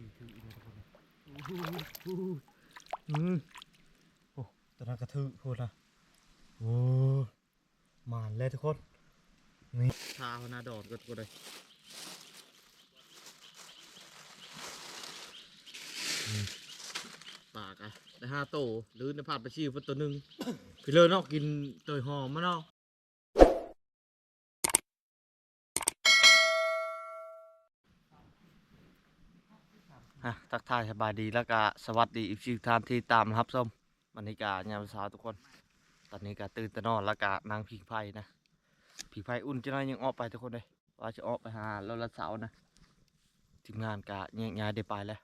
สี่ถืออีกนะทุกคนอู้หูอู้หูอืมโอ้ตอนนั้นกระทือพูดละโอ้มานเลยทุกคนนี่ชาหน้าดอนก็ทุกคนเลยอืมปากอะได้ห้าโตหรือในพาดไปชีพตัวหนึ่งพี่เลยเนอกกินตัวหอมมาเนาะ ฮะทักทายสบายดีแล้วก็สวัสดีอีกทีท่านที่ตามรับชมวันนี้กายามเช้าทุกคน ตอนนี้ก็ตื่นแตะนอนแล้วก็นางพิงไพ่นะพิงไพ่อุ่นจะน้อยยังออกไปทุกคนเลยว่าจะออกไปหาเราละเสานะทีมงานกะแยกย้ายได้ไปแล้ว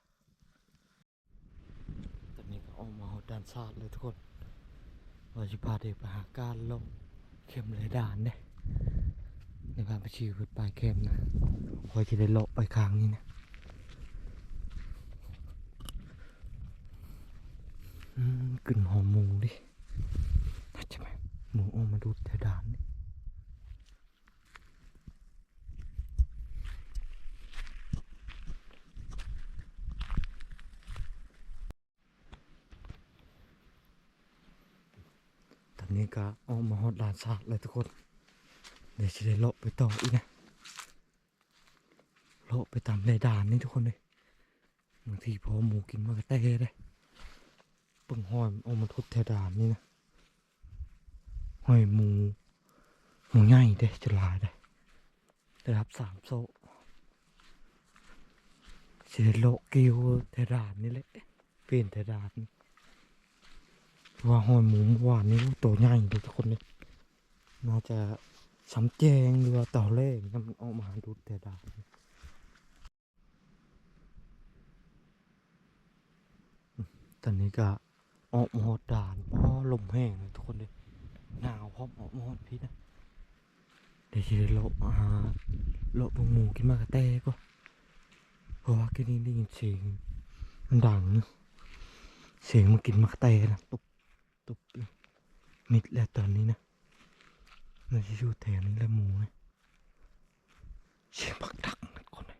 ตอนนี้ก็ออกมาด้านซาดเลยทุกคนว่าจะพาเด็กไปหาการลงเข้มเลยด่านเนี่ยในบ้านไปชิวไปลายเข้มนะคอยจะได้เลาะไปข้างนี้นะ อืม กลิ่นหอมมูดิน่าจะไหมหมูออกมาดูแต่ด่านนี่ตอนนี้ก็ออกมาฮอดด่านซาเลยทุกคน เดี๋ยวจะได้เลาะไปต่ออีกนะเลาะไปตามในด่านนี่ทุกคนเลยบางทีพอหมูกินมากระเต้เลย ปึ่งหอยเอามาทุบแถวดานนี่นะหอยหมูหมูใหญ่เด้จะลายได้ได้รับสามโซ่เสียโลกิวแถวดานนี่แหละเปลี่ยนแถวดานนี่ว่าหอยหมูเมื่อวานนี้ตัวใหญ่เลยทุกคนเลยน่าจะสำแจงหรือว่าเต่าเล่งมันเออกมาดูแถวดานตอนนี้ก็ ออกมาหอดด่านพราะลมแห้งเลยทุกคนเลยหนาวพร้อมออกมาหอดพี่นะเดี๋ยวจะโลบมาหาโลบหมูกินมากระแตก็เพราะว่ากินนี้ได้ยินเสียงมันดังเสียงมันกินมากระแตนะตุบตุบมิดแล้วตอนนี้นะน่าจะอยู่แถวนี้แหละหมูนะเสียงปักดักนะคนเลย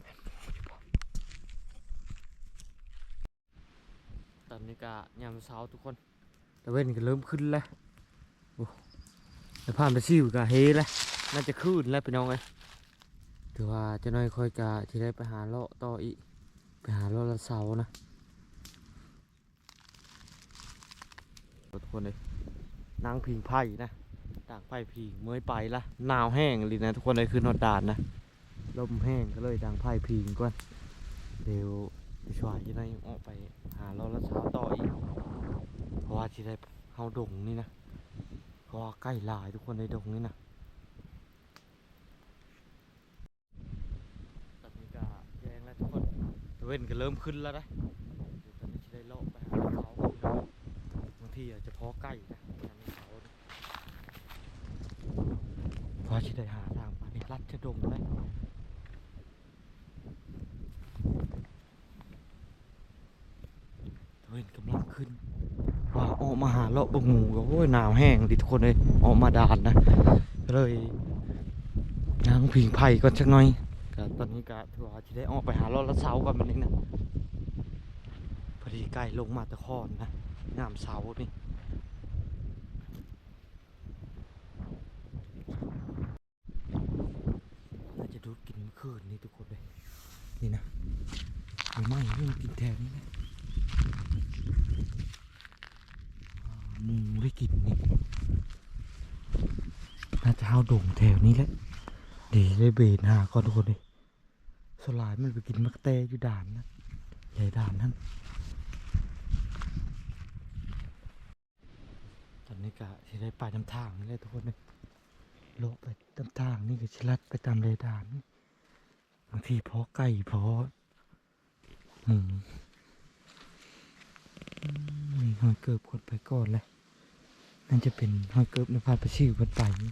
แม่นหมูอยู่บ่ ตอนนี้ก็ยามเช้าทุกคนแต่เว้นก็เริ่มขึ้นแล้วโอ้แต่ผ่านไปซิวก็เฮแล้วน่าจะขึ้นแล้วพี่น้องเอ้ยถือว่าเจะน้อยค่อยกะที่ได้ไปหาเลาะต่ออีกไปหาเลาะละเสานะทุกคนเลยนางพิงไผ่นะต่างไผ่พิงเมื่อยไปละหนาวแห้งเลยนะทุกคนเลยคือนอดดานนะลมแห้งก็เลยดังไผ่พิงก่อนเดี๋ยว พี่ชายจะได้ออกไปหาเราละเช้าต่ออีก เพราะว่าที่ได้เฮาดงนี่นะเพราะว่าใกล้หลายทุกคนในดงนี่นะตอนนี้ก็แจ้งแล้วทุกคนตะเว้นก็เริ่มขึ้นแล้วนะเดี๋ยวตอนนี้จะได้เลาะไปหาเขาบางทีอาจจะเพาะใกล้นะยามเช้านะเพราะที่ได้หาทางไปนี่ลัดจะดงเลย เฮ้ยกำลังขึ้นว่าออกมาหาเลาะบงหมูก็โอ้ยหนาวแห้งดิทุกคนเลยออกมาดานนะเลยนางผิงไผ่ก่อนสักหน่อยก็ตอนนี้ก็ถือว่าจะได้ออกไปหาเลาะละเสากันมันนี่นะพอดีใกล้ลงมาตะคอนนะงามเสานี่น่าจะดูดกินเมื่อคืนนี่ทุกคนเลยนี่นะไม่ไหม้ไม่กินแทนนี่นะ หมูได้กินนี่น่าจะเอาโด่งแถวนี้แหละเดี๋ยวได้เบนหาก่อนทุกคนเลยสลายมันไปกินมักแตยอยู่ด่านนะใหญ่ด่านนั่นตอนนี้กะที่ได้ไปตามทางนี่เลยทุกคนเลยโลไปตามทางนี่ก็ชิลัดไปตามเลดานนี่บางทีเพาะไก่เพาะหมูมี หอยเกิบกดไปก่อนเลยนั่นจะเป็นหอยเกิบในพาดประชิวกันไปนี่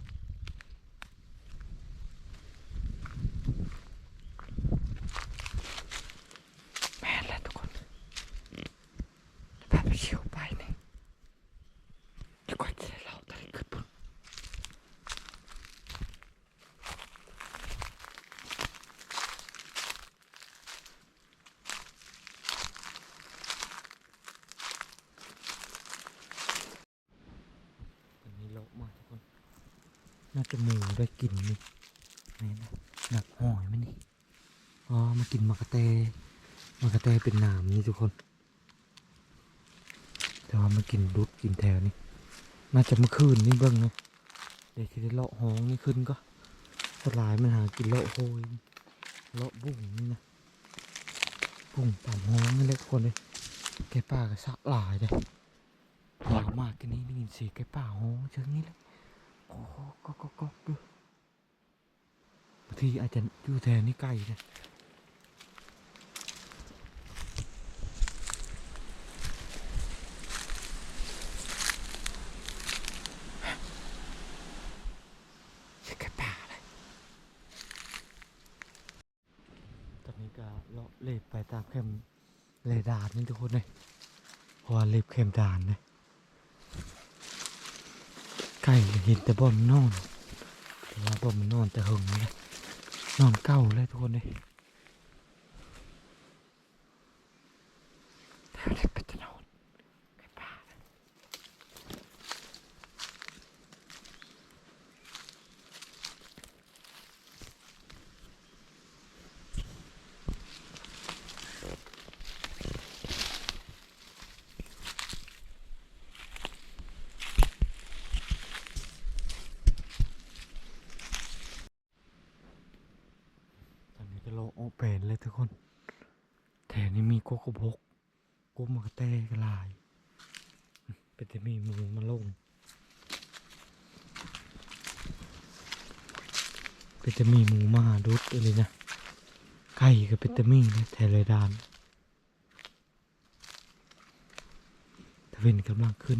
แม่นแล้วทุกคนพาดประชิวไปนี่จะกว่าจะได้เล่าตอนนี้เกิดปุ่น น่าจะหมูได้กินนี่นี่นะหนักหอยไหมนี่อ๋อมากินมากระเตมากระเตเป็นหนามนี่ทุกคน แต่ว่ามา กินรุดกินแถวนี่น่าจะเมื่อคืนนี่เบิ้งนะเดี๋ยวจะได้เลาะห้องนี่ขึ้นก็สลายมันหากินเลาะโหยเลาะบุ้งนี่นะบุ้งตามห้องนี่แหละทุกคนเลยแกป้าก็สักหลายเลยหวาวมากกันนี้ได้ยินเสียงแกป้าห้องเชิงนี้เลยโอ้ก็ก็ก็ดูบางทีอาจจะอยู่แถวนี้ไกลนะใช่แค่ป่าเลยตอนนี้ก็เลาะเล็บไปตาม เข็มเลยดานนี่ทุกคนเลยเพราะว่าเล็บเข็มดานเลยไก่เห็นแต่บ่มนนอนแต่ว่าบ่มนอนแต่หึงเลยนอนเก่าเลยทุกคนเลยแต่ไม่ได้ไปจะนอนไก่ป่านะตอนนี้ก็โลโอเปนเลยทุกคนแถวนี้มีโกโกบกโกมากระเตกระลาย มีหมูมาลงเป็นแตมีหมูมาดุดเลยนะไก่ก็เป็นแตมีนะแถเลยดานตะเวนกำลังขึ้น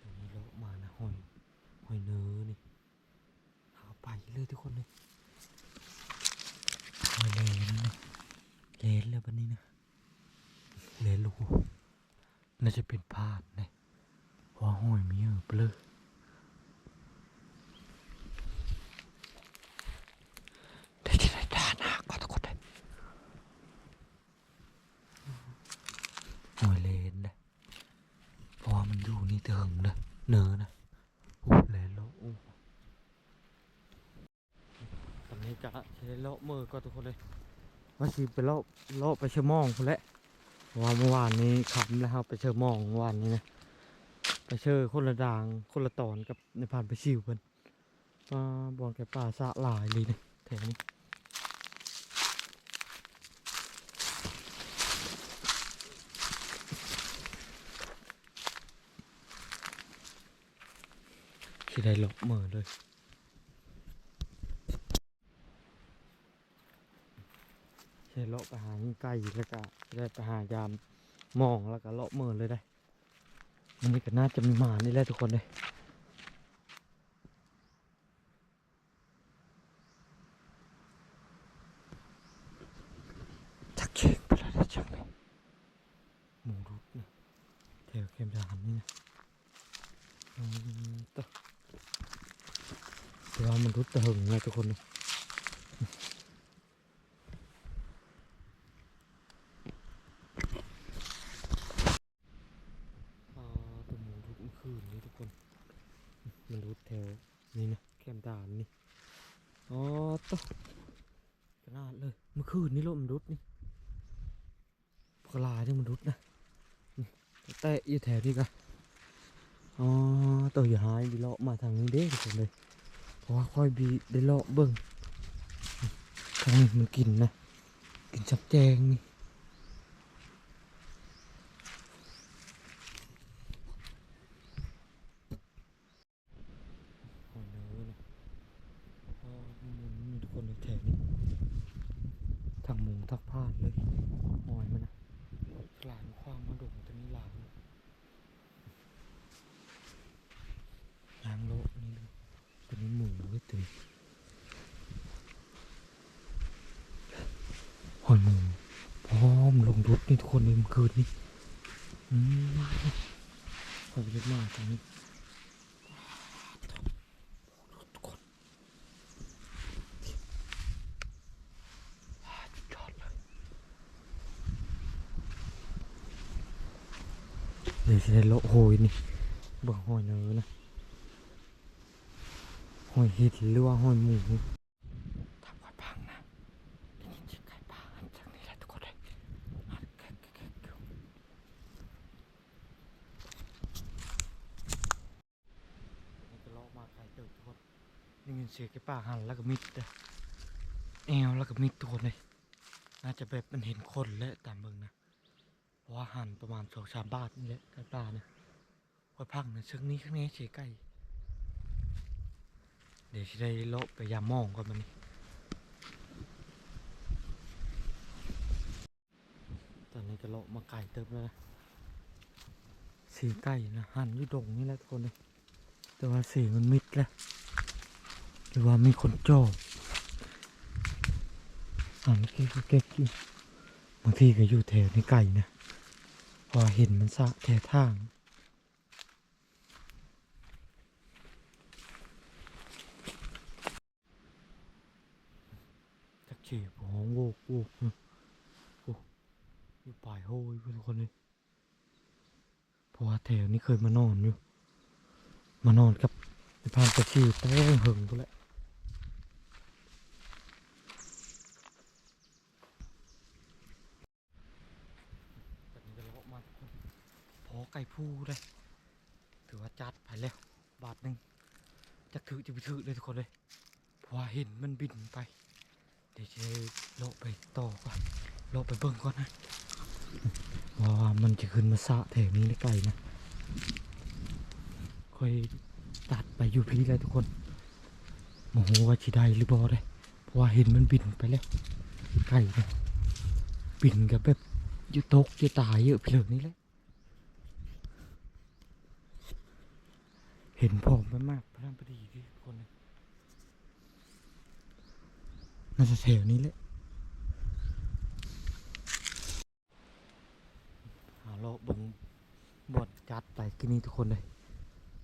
ตรงนี้เลาะมานะหอยหอยเนื้อนี่เอาไปเลย ทุกคนเลยหอยเลนนะเลนเลยวันนี้นะเลนลูกน่าจะเป็นพลาดนะเพราะว่าห้อยมีเออเปลือได้ที่ไหนด้านหน้าก็ทุกคนเลยหอยเลนนะ เพราะว่ามันอยู่นี่เถิงเลยเนอนะโอ้แลนโลโอ้ตอนนี้ เลาะมือก็ทุกคนเลยว่าสิไปเลาะเลาะไปเชมองคนแหละว่าเมื่อวานนี้ขับแล้วครับไปเชมองเมื่อวานนี้นะไปเชอคนละดางคนละตอนกับในพานไปชิวเพิ่นมาบอนแกป่าสะหลายเลยนะแถวนี้ที่ได้หลบมือเลย ใช่เลาะไปหาไก่แล้วก็ได้ไปหายามมองแล้วก็เลาะเมือเลยได้มันนี่ก็น่าจะมีหมานี่แหละทุกคนเลยชักเช็คไปแล้วจังเลยหมูรุดนะแถวเข้มดานนี่นะอืมต่อเดี๋ยวมันรุดตะหึงเลยทุกคนเลยอ่าตัวหมูรุดเมื่อคืนนี้ทุกคน มันรุดแถวนี่นะแคมด่านนี่อ๋อต่อกระนาดเลย เมื่อคืนนี้ลมมันรุดนี่ ปลาที่มันรุดนะนี่แตะอยู่แถวนี้กันอ๋อตัวอย่าหายดีเลาะมาทางนี้เด้ทุกคนเลยเพราะว่าค่อยบีได้เลาะเบิ่งทางนี้มันกินนะกินจับแจงนี่หอยเนื้อนะอ๋อมันมีทุกคนในแถวนี้ทางหมูทักพลาดเลยหอยมันนะหลานความมาดุตัวนี้หลาน ล้างโลกนี่เลยตัวนี้หมูเลยตัวนี้หอยหมูพร้อมลงรถนี่ทุกคนเลยเมื่อคืนนี้อืมหอยเยอะมากตรงนี้ทุกคน เดี๋ยวจะได้โลโหยนี่เบิ่งหอยเนื้อนะหอยห็ดหรือว่าหอยหมูทำก่อนพังนะได้ยินเสียงไก่ป่าหันจากนี้แหละทุกคนเลยหันแก๊กแก๊กแก๊กแก๊กนี่ก็เลาะมาไกลเติบทุกคนได้ยินเสียงไก่ป่าหันแล้วก็มิดเลยแอวแล้วก็มิดทุกคนเลยน่าจะแบบมันเห็นคนและตามเบิ่งนะ เพราะว่าหันประมาณสองสามบาทนี่แหละไก่ป่าเนี่ยคอพังนะซึ่งนี้ข้างนี้เฉยไก่เดี๋ยวจะได้เลาะไปยามมองก่อนมันนี่ตอนนี้ก็เลาะมาไก่เติมแล้วนะสีไก่นะหันอยู่ดงนี่แหละทุกคนเลยแต่ว่าสีมันมิดแล้วหรือว่ามีคนจอบหันกี้ก็เก็บอยู่บางทีก็อยู่แถวในไก่นะ อเห็นมันสะแถทางจักฉีบหองโวกโวกโอ้ยู่ป่ายโฮ้ยทุกคนเลยเพราะว่าแถวนี้เคยมานอนอยู่ มานอนกับไอ้พานจักฉีบแต่หึงตัวแหละตอนนี้ก็เลาะมาทุกคนพอไก่พูเลย ถือว่าจัดไปแล้ว บาทหนึ่งจะถือจะไปถือเลยทุกคนเลยพราะว่าเห็นมันบินไป เดี๋ยวจะโลไปต่อก่อนโลไปเบิ่งก่อนนะว่ามันจะขึ้นมาสะแถวนี้ในไก่นะค่อยตัดไปอยู่พีเลยทุกคนโมโหว่าจีได้หรือบอได้เพราะว่าเห็นมันบินไปแล้วไก่นะบินกับแบบอยู่ตกอยู่ตายเยอะเหลืองนี่แหละ เห็นผมไปมากพระรามพอดีที่คนเลยน่าจะแถวนี้แหละหาเลาบงบดจัดไปกินนี้ทุกคนเลย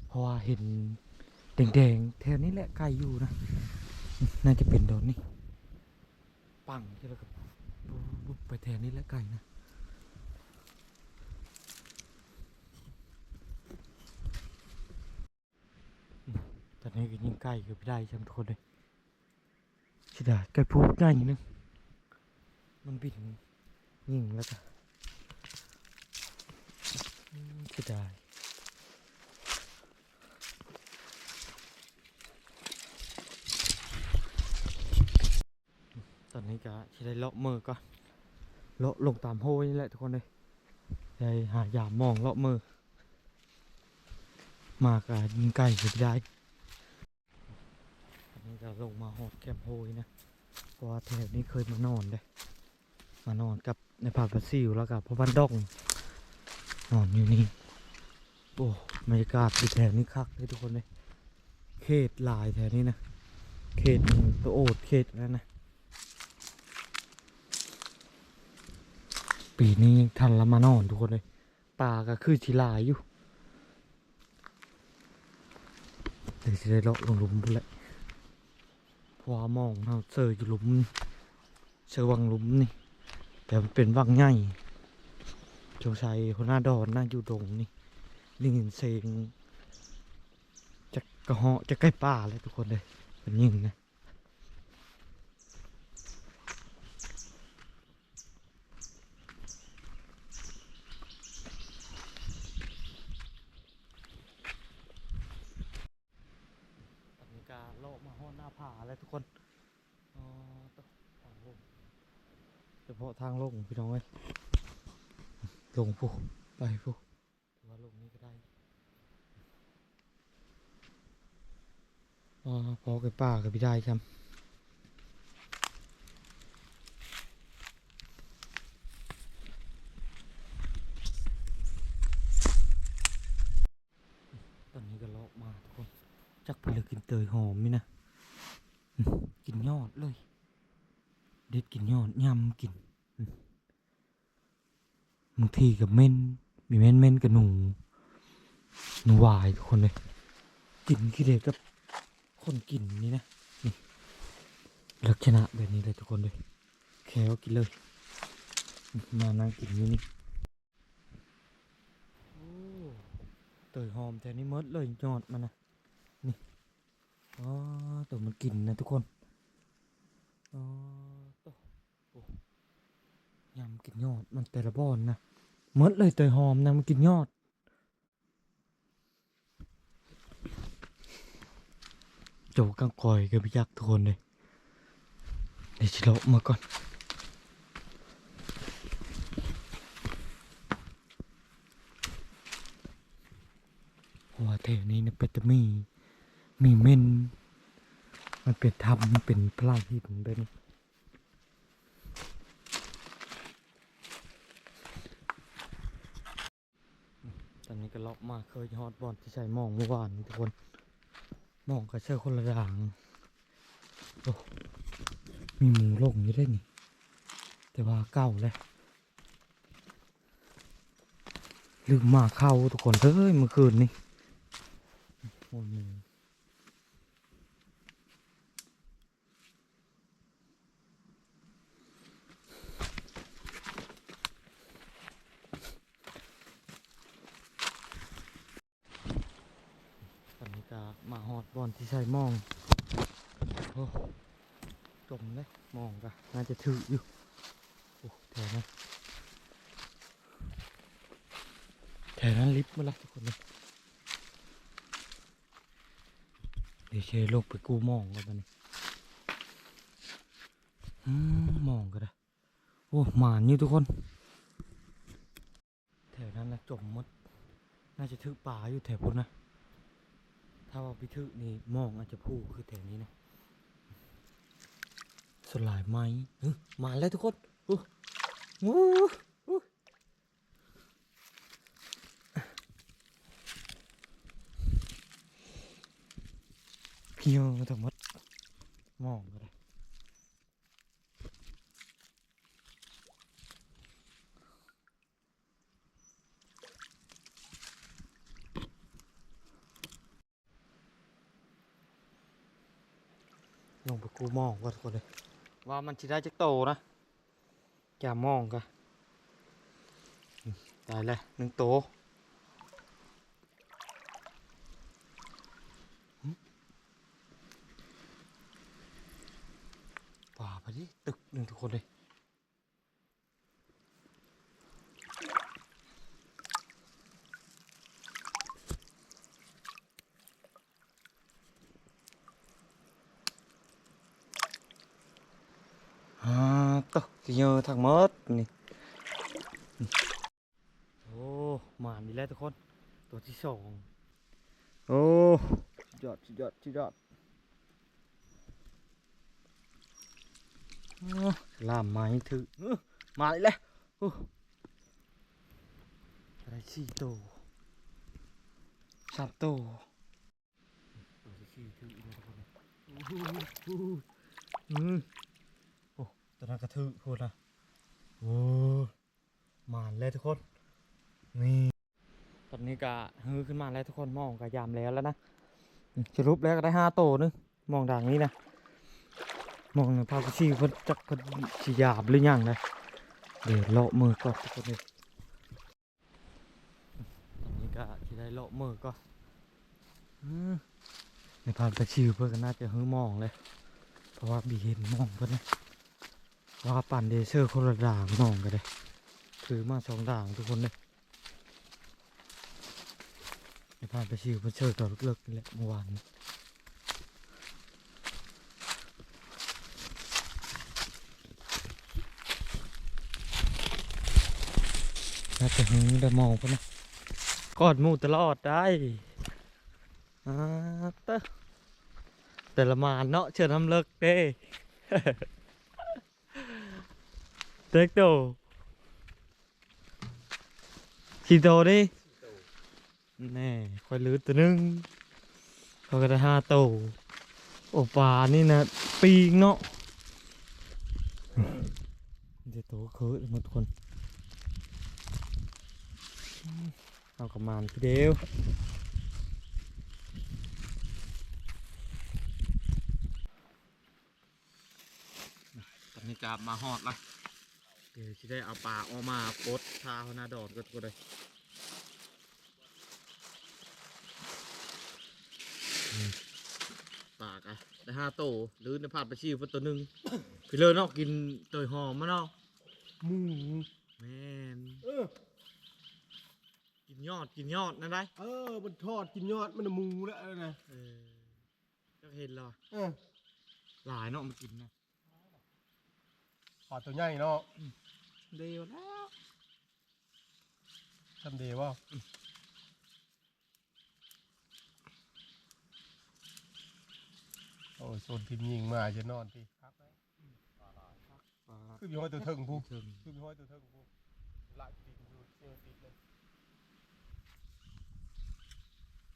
เพราะว่าเห็นแดงๆแถวนี้แหละไกลอยู่นะ น่าจะเป็นโดนนี่ ปังที่เรากับบุบไปแถวนี้แหละไก่นะ ตอนนี้ก็ยิงใกล้กับพี่ได้ช่างทุกคนเลยชิดาใกล้พูดง่ายนิดนึงมันบินยิงแล้วก็ชิดาตอนนี้ก็ชิได้เลาะมือก่อนเลาะลงตามโห้นี่แหละทุกคนเลยได้หายามมองเลาะมือมากะยิงใกล้กับพี่ได้อันนี้ก็ ลงมาหอดแคมป์โฮยนะเพราะว่าแถวนี้เคยมานอนเลยมานอนกับในป่าปัสซิวแล้วกับพ่อบ้านดองนอนอยู่นี่โอ้บรรยากาศที่แถวนี้คักเลยทุกคนเลยเขตลายแถวนี้นะ เขตตัวโอดเขตแล้วนะปีนี้ทันละมานอนทุกคนเลยป่าก็คือทีลายอยู่เดี๋ยวจะได้เลาะลงลุมไปแหละ พราะว่ามองเราเจออยู่หลุมเจอวังหลุมนี่ แต่มันเป็นวังใหญ่โจชัยหัวหน้าดอนหน้าอยู่ดงนี่ลิงเซงจะกระเหาะจะใกล้ป่าเลยทุกคนเลยเป็นยิงนะตอนนี้ก็โลกมาห้อหน้าผาแล้วทุกคนอ๋อต้องทางลงเฉพาะทางลงพี่น้องเอ้ย ลงผู้ไปผู้ถือว่าลงนี้ก็ได้อ๋อพอกับป่ากับพี่ได้ครับตอนนี้ก็เลาะมาทุกคน จักไปเลยกินเตยหอมนี่นะอืมกินยอดเลย เด็ดกินยอดยำกินอืม บางทีกับเม่นมีเม่นเม่นกับหนูหนูวายทุกคนเลยกินขี้เด็กกับคนกินนี่นะนี่ลักษณะแบบนี้เลยทุกคนเลยแค่ว่ากินเลย มานั่งกินอยู่นี่โอ้ยหอมแต่นี่หมดเลยยอดมันนะนี่อ๋อตัวมันกินนะทุกคนอ๋อ ยำกินยอดมันแต่ละบอนนะหมดเลยเตยหอมนะมันกินยอด โจกังกอยกับพี่ยักษ์ทุกคนเลยเดี๋ยวชิโลมาก่อนว่าแถวนี้เนี่ยเป็นจะมี มีเม่นมันเป็นทำมันเป็นพลาหินเป็นตอนนี้ก็เลาะ มาเคยฮอตบอลที่ใช้มองเมื่อวานทุกคนมองก็เชื่อคนละอย่างโอ้มีหมูลงอยู่ได้นี่ แต่ว่าเก่าเลยลืมมาเข้าทุกคนเฮ้ยเมื่อคืนนี่โอ้ยหมูตอนนี้ก็มาฮอดบอล ที่ใช้มองโอ้จมเลยมองก็น่าจะถืออยู่โอ้แถวนั้นแถวนั้นลิฟต์มาละทุกคนเลยเดี๋ยวเชลงไปกู้มองกันตอนนี้อืมองก็ได้โอ้หมานอยู่ทุกคน แถวนั้นนะจมมด น่าจะถือป่าอยู่แถวพุนนะ ถ้าว่าพิทึกนี่มองอาจจะพูคือแถวนี้นะสลายไหมมาแล้วทุกคนอู้วู้เพียวทั้งหมดมองก็ ลงไปกูมองก่อนทุกคนเลย ว่ามันจะได้จักโตนะอย่ามองกะอืมได้เลยหนึ่งโตหึป่าไปดิตึกหนึ่งทุกคนเลยอ่าตก เยอะทั้งหมดนี่โอ้หมานี่แหละทุกคน ตัวที่สองโอ้สุดยอดสุดยอดสุดยอดอ้าลามไม้ถืออื้อมาอีกแล้วโอ้อะไรสี่ตัวสามตัวตัวที่สี่ถืออีกแล้วทุกคนโอ้โหโอ้โหอืมโอ้ ตัวนั้นกระทือพูดนะโอ้มานเลยทุกคนนี่ตอนนี้ก็ฮือขึ้นมาแล้วทุกคนมองก็ยามแล้วแล้วนะสรุปแล้วก็ได้ห้าโตวนึงมองด่างนี้นะมองพาไปชี้คนจักคนสีหยาบหรือยังนะเดี๋ยวเลาะมือก่อนทุกคนเลยตอนนี้ก็ที่ได้เลาะมือก่อนอืมในพาไปชี้เพื่อนก็น่าจะฮือมองเลย เพราะว่าบีเห็นมองเพื่อนนะ ว่าปั่นเดเซอร์คนละด่างน้องกันเลยถือมาสองด่างทุกคนเลยไปผ่านไปชิวเพื่อเชิญต่อเลิกๆนี่แหละเมื่อวานนี้น่าจะหึงได้มองเพื่อนนะกอดมูตลอดได้อ่าเตแต่ละมานเนาะเชิญทำเลิกเด้ เด็กโตสีโตดิแน่คอยลื้อตัวหนึงเขาก็ได้ห้าโตโอ้ปานี่นะปีงเนาะเดี๋ยวโตเคิร์ดหมดคนเอากระมานพี่เดียวตอนนี้กลับมาฮอดละ เดี๋ยวจะได้เอาปลาออกมาปลดชาหน้าดอนก็ทุกคนเลยปากอะได้ห้าโตหรือในพาดไปชีพตัวหนึ่งพี่เลยเนาะกินเตยหอมมะเนาะหมูแม่นเออกินยอดกินยอดนั่นได้เออมันทอดกินยอดมันน่ะหมูแล้วเออนะเออก็เห็นแล้วเออหลายเนาะมากินนะปลาตัวใหญ่เนาะ เดียวแล้วทำเดียวบ่โอ้ยโซนพิมพ์ยิงมาจะนอนพี่ครับปลาคือมีห้อยตัวเทิงผู้เทิงคือมีห้อยตัวเทิงผู้หลายติดอยู่เจอติดเลย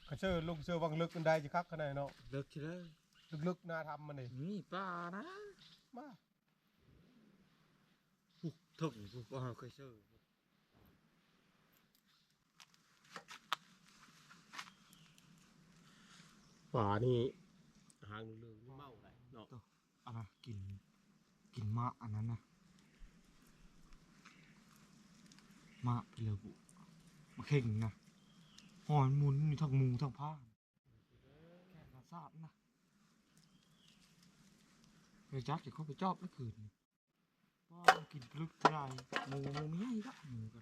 เขาเชื่อลูกเชื่อวังลึกมันได้จะคักขนาดเนาะเลิกทีเลยลึกๆน่าทำมันนี่นี่ปลานะมาปุ๊บ ถึงปุ๊บว่าเคยเชื่อฝานี่หางเหลืองๆนี่เมาได้เนาะอันนะกินกินมะอันนั้นนะมะไปเลยบุมาเข่งนะหอยหมุนอยู่ทั้งหมูทั้งผ้าแค่กระซาบนะไปจักจะเข้าไปจอบแล้วคืน นี่ว่ากินลึกเท่าไหรหมูหมูไม่ใหญ่ละหมูก็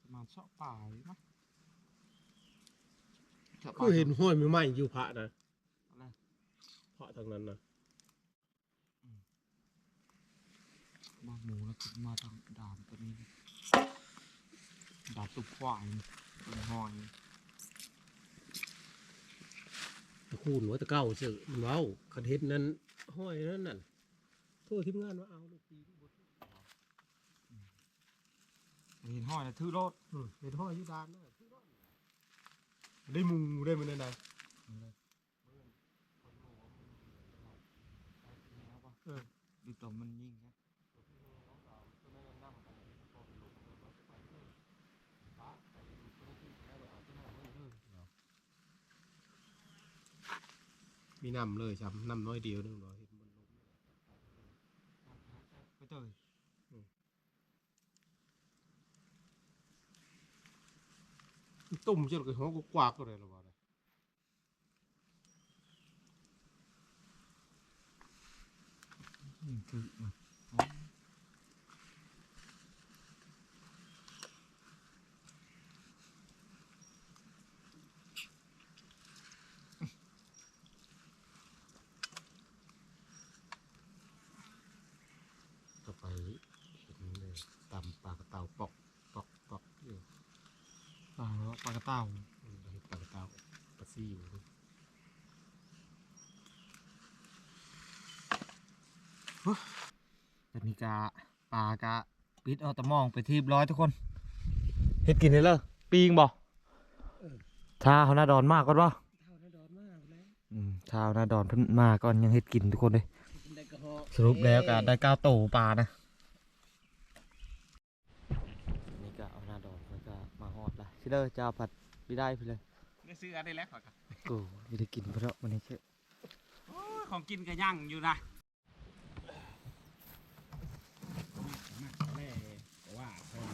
ประมาณเสาะป่าเลยนะสาะป่าคือเห็นห้อยใหม่ๆอยู่พระนะอะไรพระทางนั้นนะบ้าหมูแล้วกินมาทางด่านตัวนี้ด่านตุกควายนี่เป็นหอยตะคูนว่าตะเก้าเสือมันเว้าคันเห็นนั้นห้อยนั่นน่ะโทั่วทีมงานว่าเอาลูกปีลูกบด เห็นหอยนะถือรถอืมเห็นห้อยอยู่ดานนะได้หมูได้มันนั่นนะเออดูตัวมันยิ่งนะมีน้ำเลยช้ำน้ำน้อยเดียวนึงเหรอเห็นมันลงไปเตย ตุ่มเจ้าก็หัวก็กวากก็เลย ปลาแล้วปลากระเต่าอืมเห็นปลากระเต่าปลาซี่อยู่แต่นี่กะปลากะปิดเอาตะมองไปทีบร้อยทุกคนเฮ็ดกินได้เลยปีงบ่ถ้าเขาหน้าดอนมากก่อนบ่เท่านั้นดอนมากแล้วอืมถ้าเอาหน้าดอนเพิ่นมาก่อนยังเฮ็ดกินทุกคนเลยได้กระหอสรุปแล้วก็ได้เก้าโตปลานะ นี่ก็เอาหน้าดอนแล้วก็มาฮอดละสิ เด้อเจ้าผัดพี่ได้พี่เลยได้ซื้ออันได้แล้วขอยกันกูไม่ได้กินเพราะมันนี้เชื่อของกินก็ย่างอยู่นะแม่ว่าเพิ่น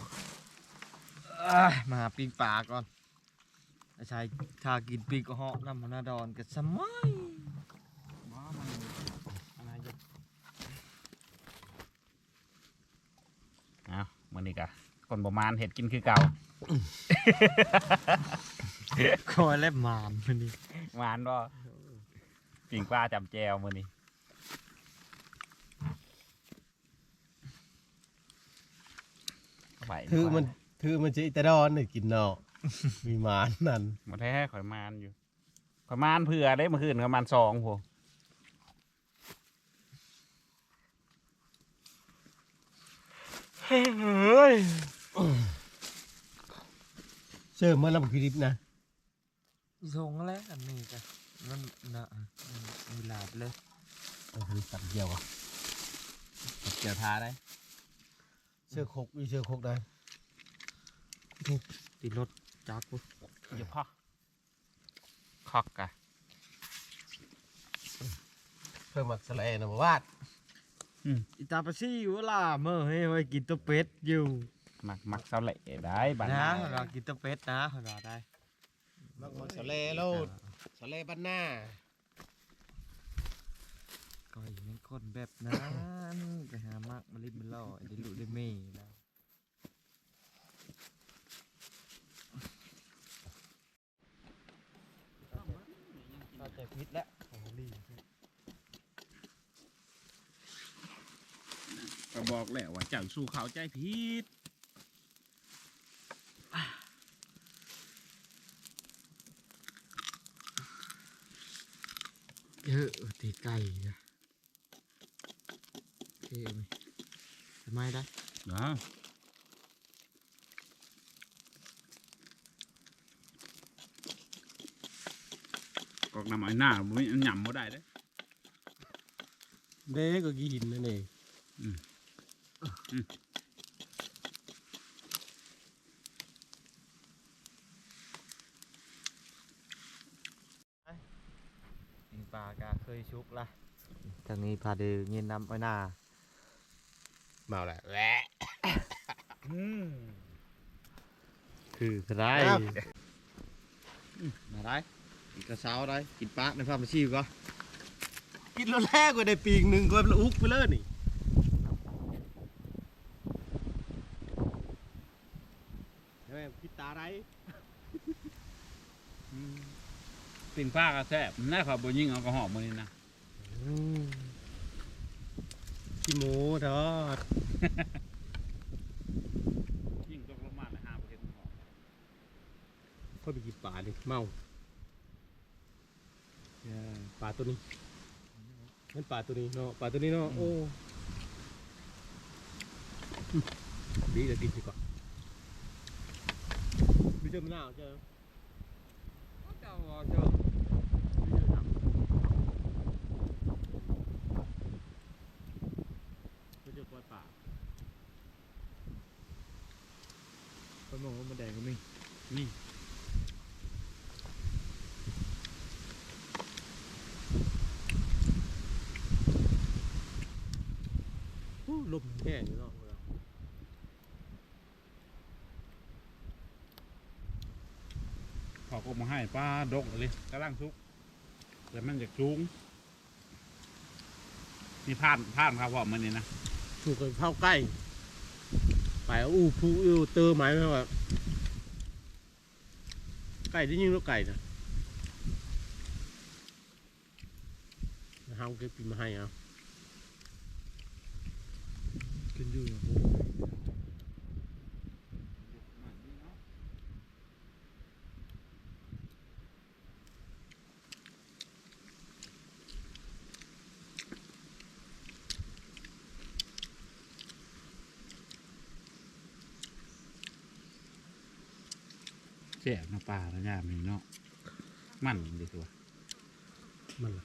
อ้ายมาหาปิ้งปลาก่อนไอ้ชายถ้ากินปิ้งก็เหาะน้ำมันหน้าดอนก็สมัยว่ามันอะไรอยู่เอามื่อนี้กะคนประมาณเห็ดกินคือเก่า คอยเล็บมามมันนี่หวานบ่ปิ่งปลาจำแจวมื่อนี้ไหวถือมันถือมันจะอิตาดอนเนี่ยกินเนาะมีหมานนั่นมาแท้ข่อยมานอยู่ข่อยมานเผื่อได้เมื่อคืนข่อยมานสองพวกเฮ้ย เชื่อเมื่อลำคลิปนะส่งแล้วอันนี้จ้ะมันน่ะมันมีหลาบเลยเออคือสัตว์เกี่ยวอะเกี่ยวทาได้เชื่อคกอีเชื่อคกได้ติดรถจักรปุ๊บเดี๋ยวพ่อคอกกะเพิ่มหมักสะแลนะบ่วาดอิตาปาซี่อยู่ล่ะเมื่อให้ไว้กินตัวเป็ดอยู่ มักมักเสาเหล่ได้บ้านนะนาเรากินตัวเป็ดนะเราได้หมักหมักสะแลแล้วสะแลบ้านหน้าก้อยแม่งคนแบบนั้นไปหามากมาลิบมาล่อไอ้ดิลุได้เม่แล้วเข้าใจผิดแล้วโอ้ลีก็บอกแล้วว่าเจ้าสู้เขาใจผิด เยอะตีไก่นะเท่ไหมทำไมได้นะกอกน้ำไอ้หน้าบ่มีอันหย่ำบ่ได้เด้อเด้ก็กินนั่นเองมีปลากาเคย ชุกละทางนี้พาเดินเงินนำไว้หน้าเมาแหละแหวะคือไรครับมาได้กินกระเช้าได้กินปลาในฟาร์มอาชีพก็กินแล้วแรกก็ได้ปีกหนึ่งก็มันอุกไปเลยนี่แม่พิดตาไร ปิ่ง ฟ้าก็แซ่บน่าขอบ่ยิงเอากระหอบมื้อนี้นะขี้หมูทอดยิงตกลงมาเลย5%พอค่อยไปกินปลาดิเมาปลาตัวนี้นั่นปลาตัวนี้เนาะปลาตัวนี้เนาะโอ้อืมดีเดี๋ยวกินดีกว่าไม่เจอมะนาวเจอเจ้าบ่เจ้า ไม่เจอปล่อยป่า คน มองว่ามันแดงก็มีนี่อู้ลมแห้งอยู่เนาะขอก็มาให้ป้าดกเลยกำลังสุกแต่มันจะสูงนี่ผ่านผ่านครับพ่อมื้อนี้นะถูกกับเข้าใกล้ไปเอาอู้ผู้อู้เตอร์หมายไหมว่า ไก่ที่ยิงลูกไก่นะเฮาเก็บปีมาให้เอาขึ้นอยู่นะแซ่บน้ำปลาแล้วยามนี่เนาะมันดีตัวมันล่ะ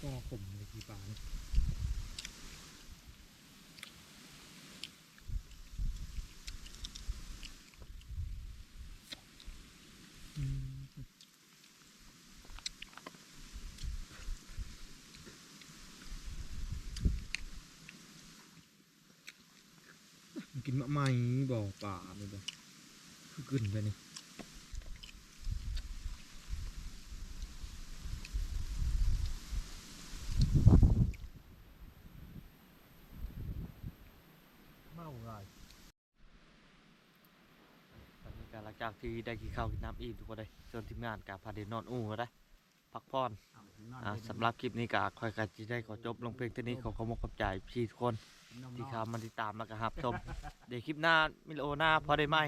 ก็ผมเลยกี่ปลาเนี่ย กิ นมะไม้บ่อป่าเลยบ่คือกึ่นไปนี่เมาไรตอนนี้การหลังจากที่ได้กินข้าวกินน้ำอิ่มทุกคนเลยส่วนทีมงานกับพาเดนนอนอู้ก็ได้พักผ่อนสำหรับคลิปนี้ก็คอยกันจะได้ขอจบลงเพลงเท่นี้ขอขอบคุณขอบใจพี่ทุกคน ที่เข้ามาติดตามแล้วก็ครับชมเดี๋ยวคลิปหน้ามิโลหน้าพอได้ไหม